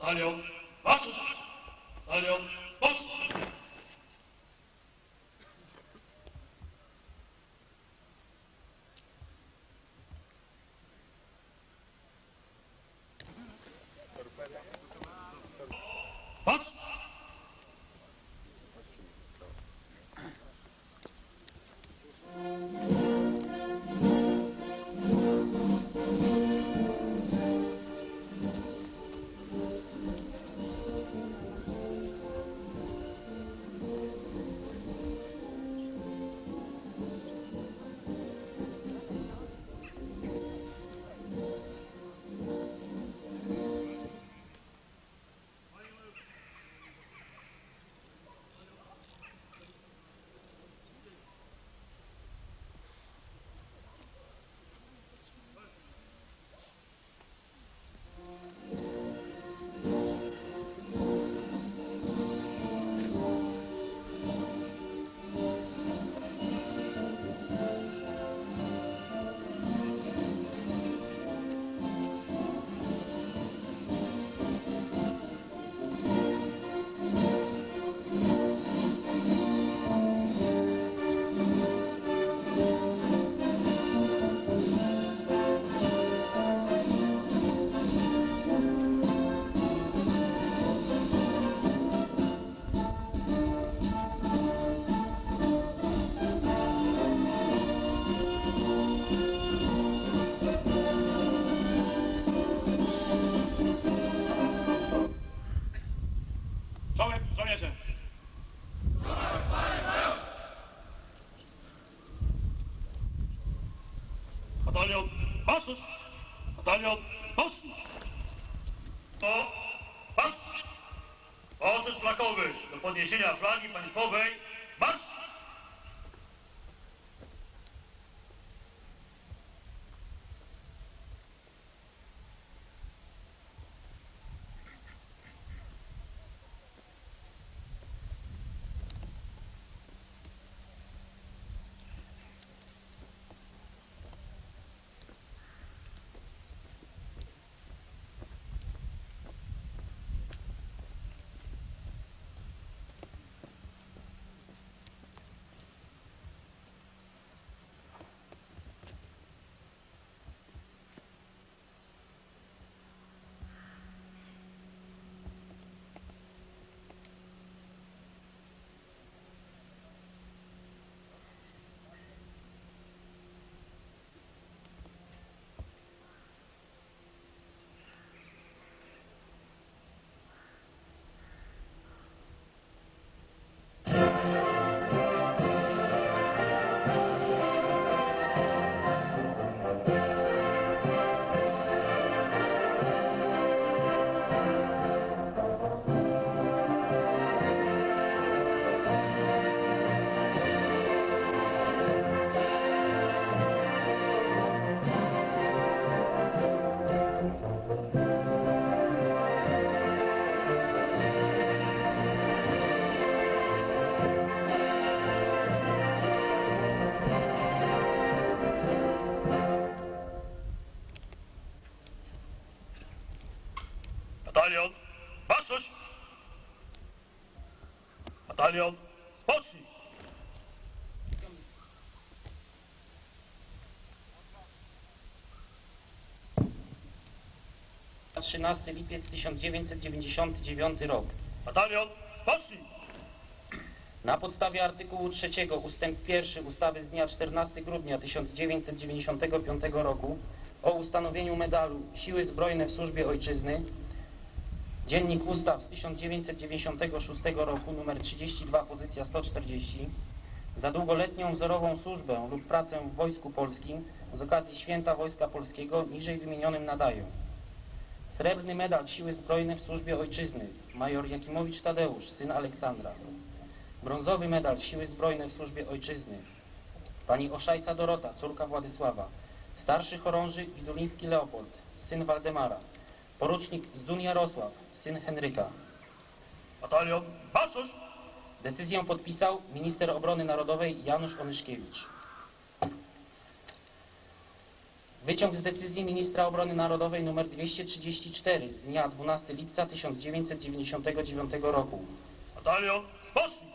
Batalion, marsz! Batalion, spocznij! Patrz! Państwowej, Batalion, spocznij! 13 lipiec 1999 rok. Batalion, spocznij! Na podstawie artykułu 3 ustęp 1 ustawy z dnia 14 grudnia 1995 roku o ustanowieniu medalu Siły Zbrojne w Służbie Ojczyzny Dziennik Ustaw z 1996 roku nr 32 pozycja 140 za długoletnią wzorową służbę lub pracę w Wojsku Polskim z okazji Święta Wojska Polskiego niżej wymienionym nadają Srebrny medal Siły Zbrojne w Służbie Ojczyzny major Jakimowicz Tadeusz, syn Aleksandra Brązowy medal Siły Zbrojne w Służbie Ojczyzny. Pani Oszajca Dorota, córka Władysława. Starszy chorąży Widuliński Leopold, syn Waldemara. Porucznik Zdun Jarosław, syn Henryka. Batalion, marsz! Decyzję podpisał minister obrony narodowej Janusz Onyszkiewicz. Wyciąg z decyzji Ministra Obrony Narodowej nr 234 z dnia 12 lipca 1999 roku. Batalion spocznij!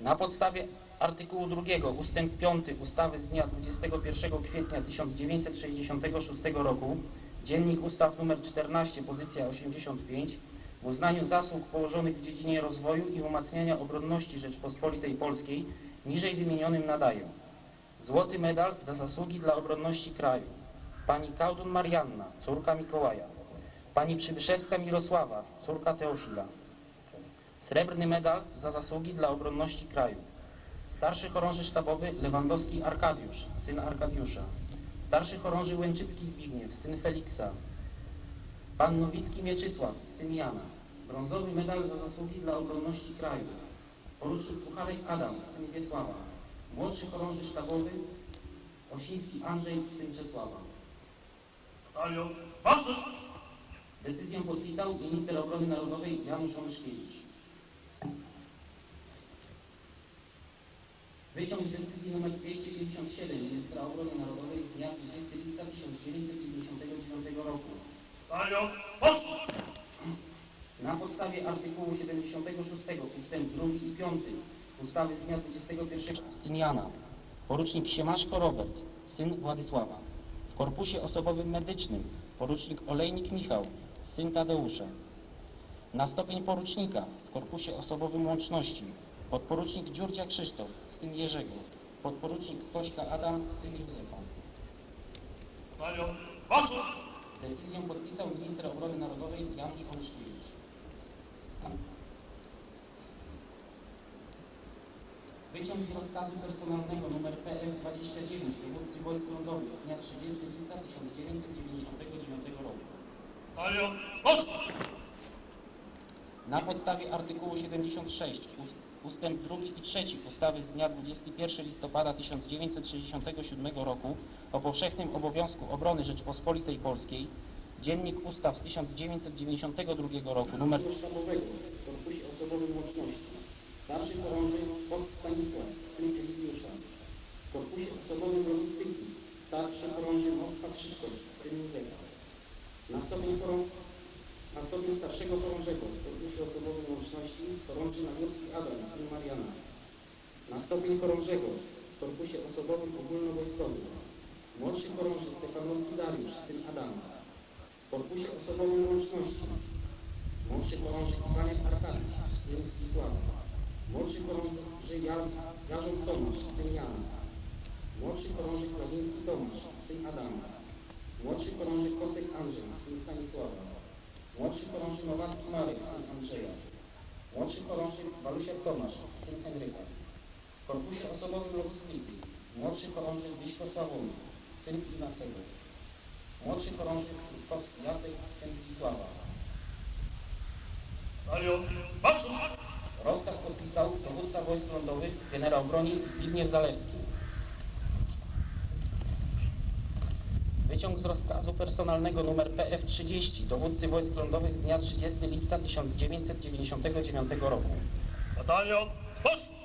Na podstawie artykułu 2 ustęp 5 ustawy z dnia 21 kwietnia 1966 roku Dziennik Ustaw nr 14 pozycja 85 w uznaniu zasług położonych w dziedzinie rozwoju i umacniania obronności Rzeczpospolitej Polskiej niżej wymienionym nadaję Złoty medal za zasługi dla obronności kraju Pani Kaudun Marianna, córka Mikołaja Pani Przybyszewska Mirosława, córka Teofila Srebrny medal za zasługi dla obronności kraju. Starszy chorąży sztabowy Lewandowski Arkadiusz, syn Arkadiusza. Starszy chorąży Łęczycki Zbigniew, syn Feliksa. Pan Nowicki Mieczysław, syn Jana. Brązowy medal za zasługi dla obronności kraju. Porucznik Pucharek Adam, syn Wiesława. Młodszy chorąży sztabowy Osiński Andrzej, syn Czesława. Batalion patrzysz! Decyzję podpisał minister obrony narodowej Janusz Onyszkiewicz. Wyciąg z decyzji nr 257 ministra obrony narodowej z dnia 20 lipca 1999 roku. Batalion spocznij! Na podstawie artykułu 76 ustęp 2 i 5 ustawy z dnia 21 syn Jana, porucznik Siemaszko Robert, syn Władysława. W korpusie osobowym medycznym porucznik Olejnik Michał, syn Tadeusza. Na stopień porucznika w korpusie osobowym łączności podporucznik Dziurdzia Krzysztof, syn Jerzego. Podporucznik Kośka Adam, syn Józefa. Batalion patrzysz! Decyzję podpisał minister obrony narodowej Janusz Onyszkiewicz. Wyciąg z rozkazu personalnego nr PF 29 dowódcy wojsk lądowych z dnia 30 lipca 1999 roku. Batalion spocznij! Na podstawie artykułu 76 ust- ustęp 2 i 3 ustawy z dnia 21 listopada 1967 roku o powszechnym obowiązku obrony Rzeczpospolitej Polskiej Dziennik Ustaw z 1992 roku nr sztabowego w korpusie osobowym łączności starszy chorąży Pos Stanisław, syn Eligiusza w korpusie osobowym logistyki starszy chorąży Moskwa Krzysztof, syn Józefa na stopień chorąży na stopień starszego chorążego w korpusie osobowym łączności chorąży Nagórski Adam, syn Mariana. Na stopień chorążego w korpusie osobowym ogólnowojskowym młodszy chorąży Stefanowski Dariusz, syn Adama. W korpusie osobowym łączności młodszy chorąży Iwaniak Arkadiusz, syn Zdzisława. Młodszy chorąży Jar, Jarząb Tomasz, syn Jana. Młodszy chorąży Klawiński Tomasz, syn Adama. Młodszy chorąży Kosek Andrzej, syn Stanisława. Młodszy chorąży Nowacki Marek, syn Andrzeja. Młodszy chorąży Walusiak Tomasz, syn Henryka. W korpusie osobowym logistyki młodszy chorąży Dyśko Sławomir, syn Ignacego. Młodszy chorąży Krutkowski Jacek, syn Zdzisława. Rozkaz podpisał dowódca wojsk lądowych generał broni Zbigniew Zalewski. Wyciąg z rozkazu personalnego nr PF30 dowódcy wojsk lądowych z dnia 30 lipca 1999 roku. Batalion spocznij!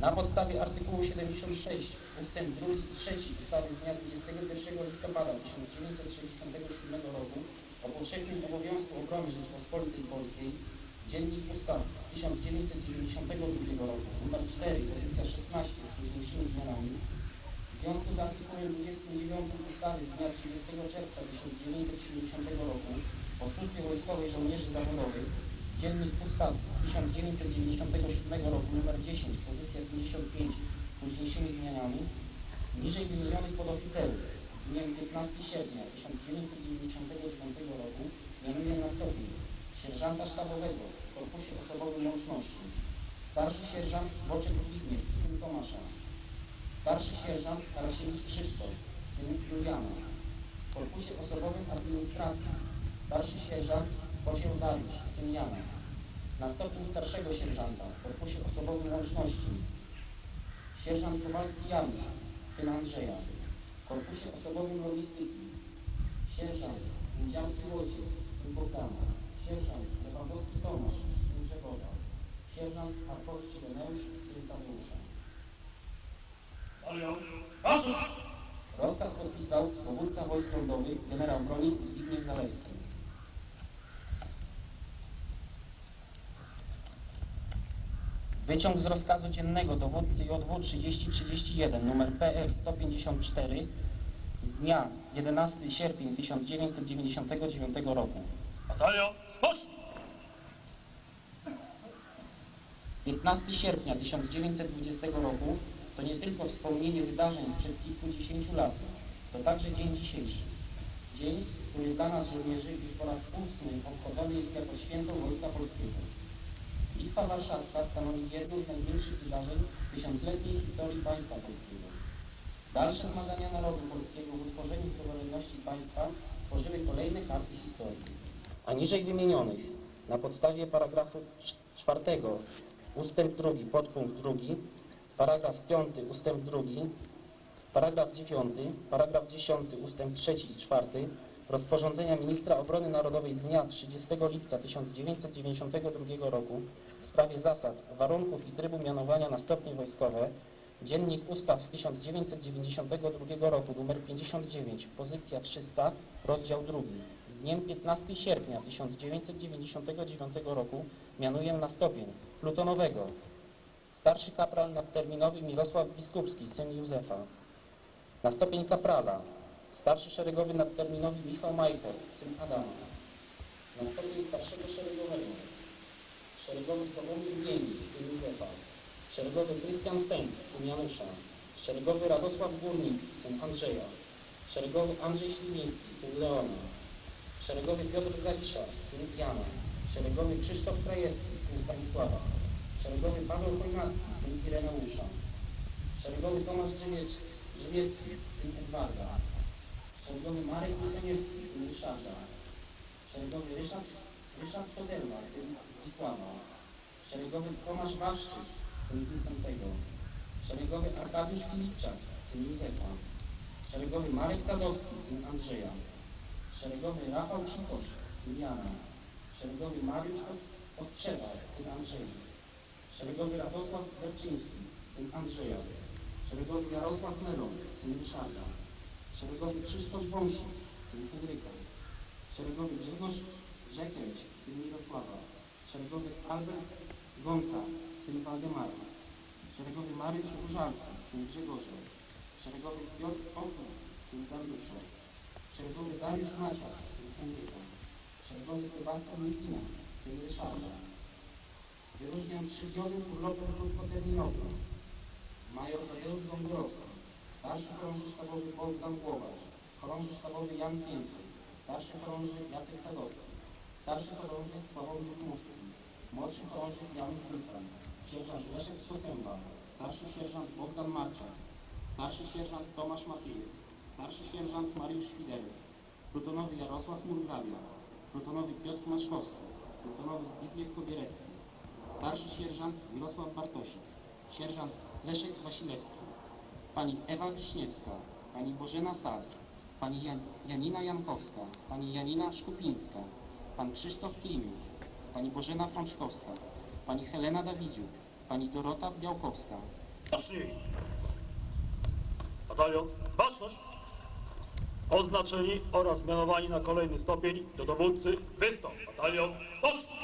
Na podstawie artykułu 76 ustęp 2 i 3 ustawy z dnia 21 listopada 1967 roku o powszechnym obowiązku obrony Rzeczpospolitej Polskiej Dziennik Ustaw z 1992 roku nr 4 pozycja 16 z późniejszymi zmianami związku z artykułem 29 ustawy z dnia 30 czerwca 1970 roku o służbie wojskowej żołnierzy zawodowych Dziennik Ustaw z 1997 roku nr 10 pozycja 55 z późniejszymi zmianami niżej wymienionych podoficerów z dniem 15 sierpnia 1999 roku mianuje na stopień sierżanta sztabowego w korpusie osobowym łączności. Starszy sierżant Boczek Zbigniew, syn Tomasza Starszy sierżant Karasiewicz Krzysztof, syn Juliana. W korpusie osobowym administracji starszy sierżant Kocieł Dariusz, syn Jana. Na stopień starszego sierżanta w korpusie osobowym łączności sierżant Kowalski Janusz, syn Andrzeja. W korpusie osobowym logistyki sierżant Mędziarski Wojciech, syn Bogdana. Sierżant Lewandowski Tomasz, syn Grzegorza. Sierżant Arkowicz Reneusz, syn Tadeusza. Patrzysz! podpisał dowódca wojsk lądowych generał broni Zbigniew Zalewski. Wyciąg z rozkazu dziennego dowódcy JW 3031 numer PF 154 z dnia 11 sierpień 1999 roku. Batalion spocznij! 15 sierpnia 1920 roku to nie tylko wspomnienie wydarzeń sprzed kilkudziesięciu lat, to także dzień dzisiejszy. Dzień, który dla nas żołnierzy już po raz ósmy obchodzony jest jako święto Wojska Polskiego. Bitwa Warszawska stanowi jedno z największych wydarzeń tysiącletniej historii państwa polskiego. Dalsze zmagania narodu polskiego w utworzeniu suwerenności państwa tworzyły kolejne karty historii. A niżej wymienionych, na podstawie paragrafu cz- czwartego, ustęp drugi, podpunkt drugi, paragraf piąty, ustęp drugi, paragraf dziewiąty, paragraf dziesiąty, ustęp trzeci i czwarty rozporządzenia Ministra Obrony Narodowej z dnia 30 lipca 1992 roku w sprawie zasad, warunków i trybu mianowania na stopnie wojskowe, Dziennik Ustaw z 1992 roku nr 59, pozycja 300, rozdział 2. Z dniem 15 sierpnia 1999 roku mianuję na stopień plutonowego starszy kapral nadterminowy Mirosław Biskupski, syn Józefa. Na stopień kaprala starszy szeregowy nadterminowy Michał Majcher, syn Adama. Na stopień starszego szeregowego szeregowy Sławomir Bieni, syn Józefa. Szeregowy Krystian Sęk, syn Janusza. Szeregowy Radosław Górnik, syn Andrzeja. Szeregowy Andrzej Śliwiński, syn Leona. Szeregowy Piotr Zawisza, syn Jana. Szeregowy Krzysztof Krajewski, syn Stanisława. Szeregowy Paweł Chojnacki, syn Ireneusza. Szeregowy Tomasz Drzewiecki, Drzewiecki, syn Edwarda. Szeregowy Marek Łysoniewski, syn Ryszarda. Szeregowy Ryszard, Ryszard Podelma, syn Zdzisława. Szeregowy Tomasz Waszczyk, syn Wincentego. Szeregowy Arkadiusz Filipczak, syn Józefa. Szeregowy Marek Sadowski, syn Andrzeja. Szeregowy Rafał Cikosz, syn Jana. Szeregowy Mariusz Ostrzewa, syn Andrzeja. Szeregowy Radosław Berczyński, syn Andrzeja. Szeregowy Jarosław Melon, syn Ryszarda. Szeregowy Krzysztof Wąsik, syn Henryka. Szeregowy Grzegorz Rzekiewicz, syn Mirosława. Szeregowy Albert Gonta, syn Waldemara. Szeregowy Mariusz Różalski, syn Grzegorza. Szeregowy Piotr Oku, syn Dariusza. Szeregowy Dariusz Macias, syn Henryka. Szeregowy Sebastian Mikina, syn Ryszarda. Wyróżniam trzydniowym urlopem krótkoterminowym. Major Tadeusz Dąbrowski, starszy chorąży sztabowy Bogdan Głowacz, chorąży sztabowy Jan Pięcej, starszy chorąży Jacek Sadowski, starszy chorąży Sławomir Dmowski, młodszy chorąży Janusz Bulkan, sierżant Leszek Kocęba, starszy sierżant Bogdan Marczak, starszy sierżant Tomasz Machiejew, starszy sierżant Mariusz Świderek, plutonowy Jarosław Murgrabia, plutonowy Piotr Maszkowski, plutonowy Zbigniew Kobierecki, starszy sierżant Mirosław Bartosik, sierżant Leszek Wasilewski, pani Ewa Wiśniewska, pani Bożena Sas, pani Jan Janina Jankowska, pani Janina Szkupińska, pan Krzysztof Klimiuk, pani Bożena Frączkowska, pani Helena Dawidziuk, pani Dorota Białkowska, Zacznij! Batalion Baczność! Oznaczeni oraz mianowani na kolejny stopień do dowódcy wystąp. Batalion spocznij!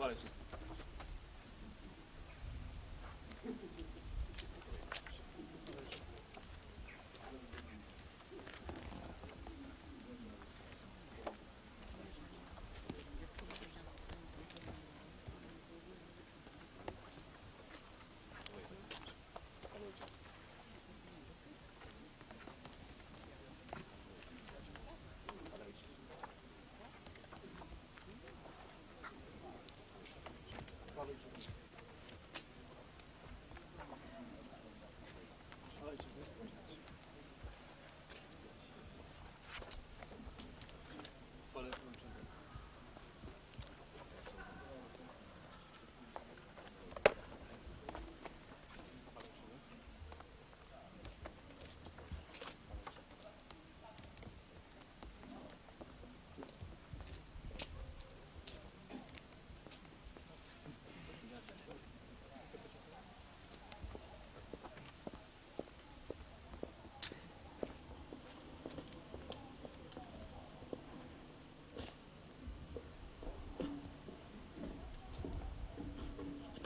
apologies.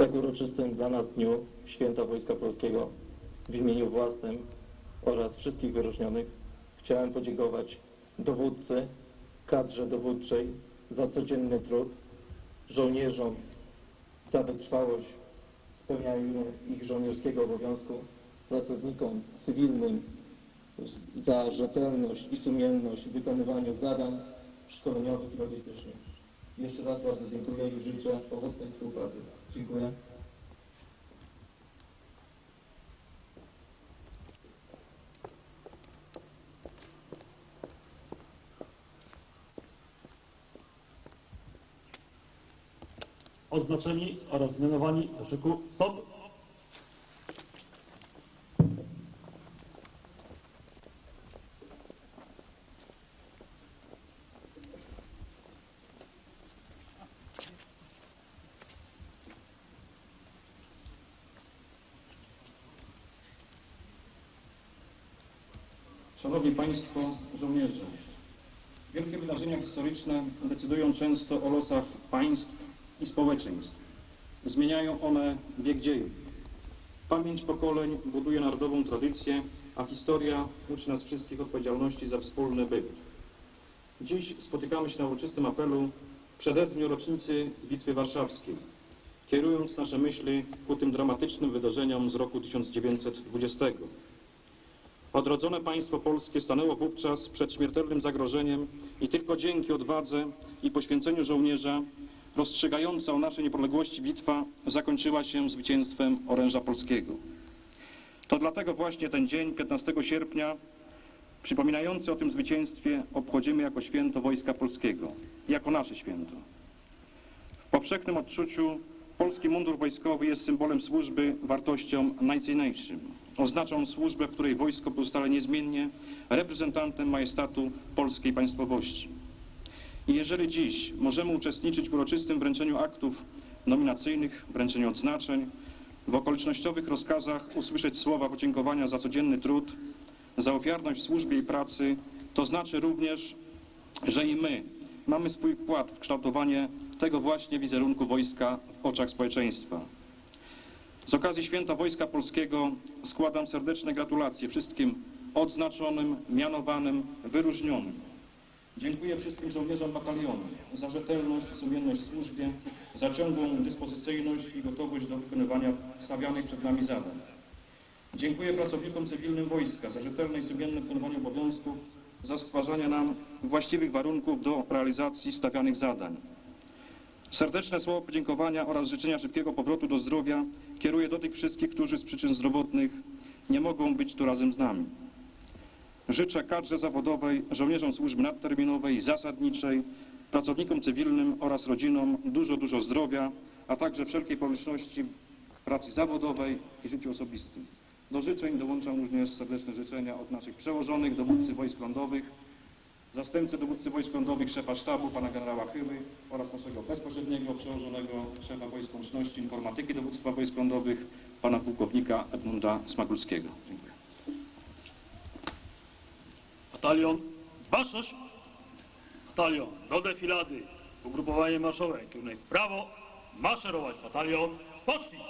Tak uroczystym dla nas dniu Święta Wojska Polskiego w imieniu własnym oraz wszystkich wyróżnionych chciałem podziękować dowódcy, kadrze dowódczej za codzienny trud, żołnierzom za wytrwałość w spełnianiu ich żołnierskiego obowiązku, pracownikom cywilnym za rzetelność i sumienność w wykonywaniu zadań szkoleniowych i logistycznych. Jeszcze raz bardzo dziękuję i życzę owocnej współpracy. Dziękuję. Oznaczeni oraz mianowani do szyku. Stop! Szanowni Państwo, żołnierze, wielkie wydarzenia historyczne decydują często o losach państw i społeczeństw. Zmieniają one bieg dziejów. Pamięć pokoleń buduje narodową tradycję, a historia uczy nas wszystkich odpowiedzialności za wspólny byt. Dziś spotykamy się na uroczystym apelu w przededniu rocznicy Bitwy Warszawskiej, kierując nasze myśli ku tym dramatycznym wydarzeniom z roku 1920. Odrodzone państwo polskie stanęło wówczas przed śmiertelnym zagrożeniem i tylko dzięki odwadze i poświęceniu żołnierza rozstrzygająca o naszej niepodległości bitwa zakończyła się zwycięstwem oręża polskiego. To dlatego właśnie ten dzień, 15 sierpnia, przypominający o tym zwycięstwie, obchodzimy jako święto Wojska Polskiego, jako nasze święto. W powszechnym odczuciu polski mundur wojskowy jest symbolem służby wartościom najcenniejszym. Oznacza on służbę, w której wojsko pozostale niezmiennie reprezentantem majestatu polskiej państwowości. I jeżeli dziś możemy uczestniczyć w uroczystym wręczeniu aktów nominacyjnych, wręczeniu odznaczeń, w okolicznościowych rozkazach usłyszeć słowa podziękowania za codzienny trud, za ofiarność w służbie i pracy, to znaczy również, że i my mamy swój wkład w kształtowanie tego właśnie wizerunku wojska w oczach społeczeństwa. Z okazji Święta Wojska Polskiego składam serdeczne gratulacje wszystkim odznaczonym, mianowanym, wyróżnionym. Dziękuję wszystkim żołnierzom batalionu za rzetelność i sumienność w służbie, za ciągłą dyspozycyjność i gotowość do wykonywania stawianych przed nami zadań. Dziękuję pracownikom cywilnym wojska za rzetelne i sumienne wykonywanie obowiązków, za stwarzanie nam właściwych warunków do realizacji stawianych zadań. Serdeczne słowo podziękowania oraz życzenia szybkiego powrotu do zdrowia kieruję do tych wszystkich, którzy z przyczyn zdrowotnych nie mogą być tu razem z nami. Życzę kadrze zawodowej, żołnierzom służby nadterminowej, zasadniczej, pracownikom cywilnym oraz rodzinom dużo, dużo zdrowia, a także wszelkiej pomyślności pracy zawodowej i życiu osobistym. Do życzeń dołączam również serdeczne życzenia od naszych przełożonych, dowódcy wojsk lądowych, zastępcy dowódcy wojsk lądowych, szefa sztabu, pana generała Chyły oraz naszego bezpośredniego przełożonego szefa Wojsk Łączności Informatyki Dowództwa Wojsk Lądowych, pana pułkownika Edmunda Smagulskiego. Dziękuję. Batalion Baszysz. Batalion do defilady. Ugrupowanie marszowe. Kierunek prawo. Maszerować. Batalion spocznij.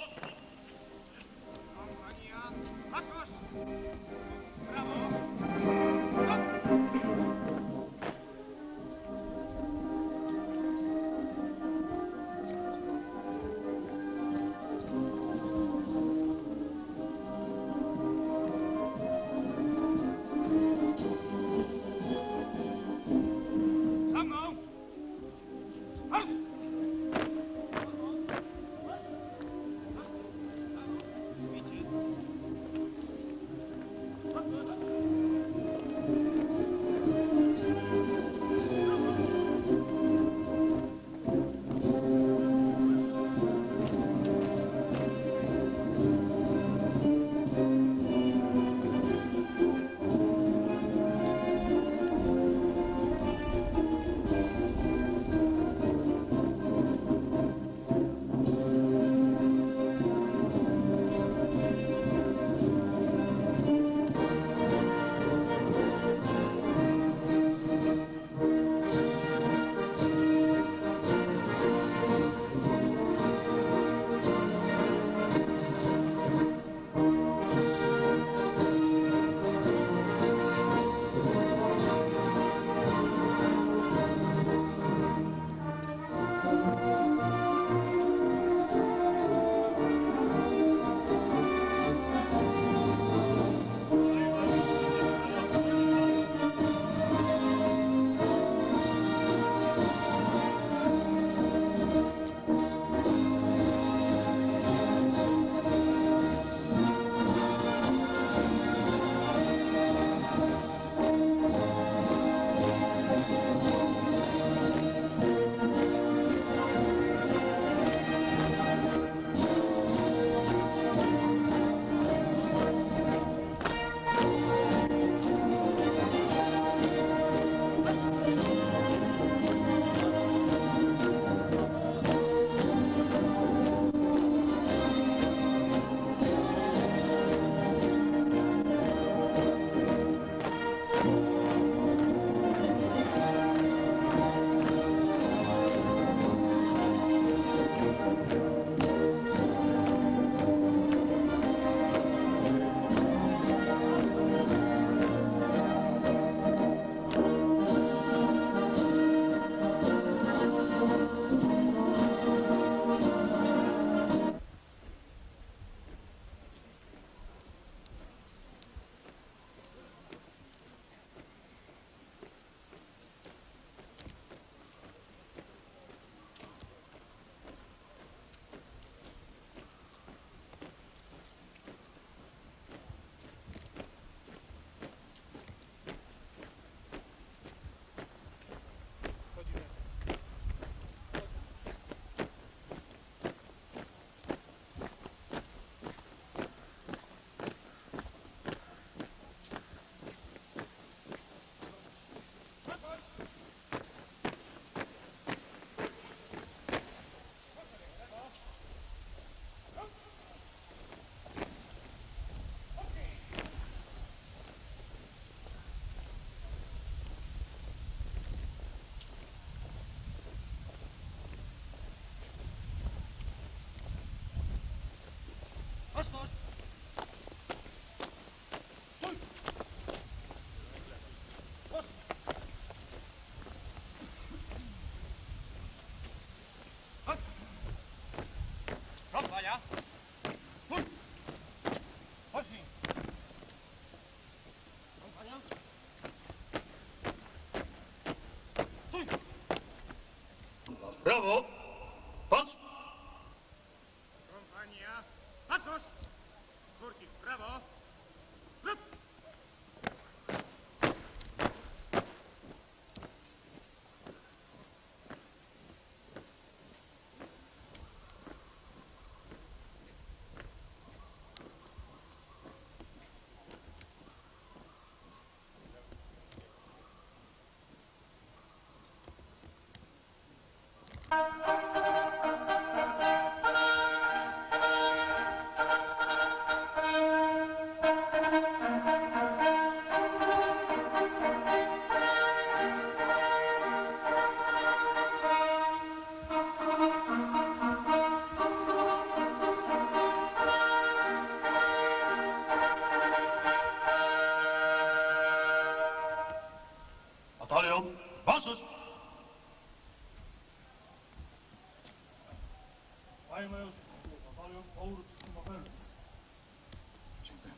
Kompania! Stój! Pocznij! Kompania! Stój! Brawo! Batalion o uroczystym apelu. Dziękuję.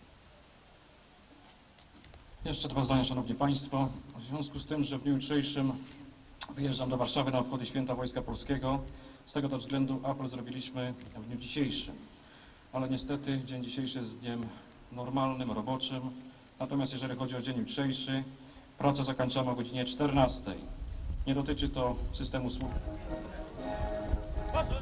Jeszcze dwa zdania, Szanowni Państwo. W związku z tym, że w dniu jutrzejszym wyjeżdżam do Warszawy na obchody Święta Wojska Polskiego, z tego to względu apel zrobiliśmy w dniu dzisiejszym. Ale niestety dzień dzisiejszy jest dniem normalnym, roboczym. Natomiast jeżeli chodzi o dzień jutrzejszy, pracę zakończamy o godzinie 14. Nie dotyczy to systemu! Brawo!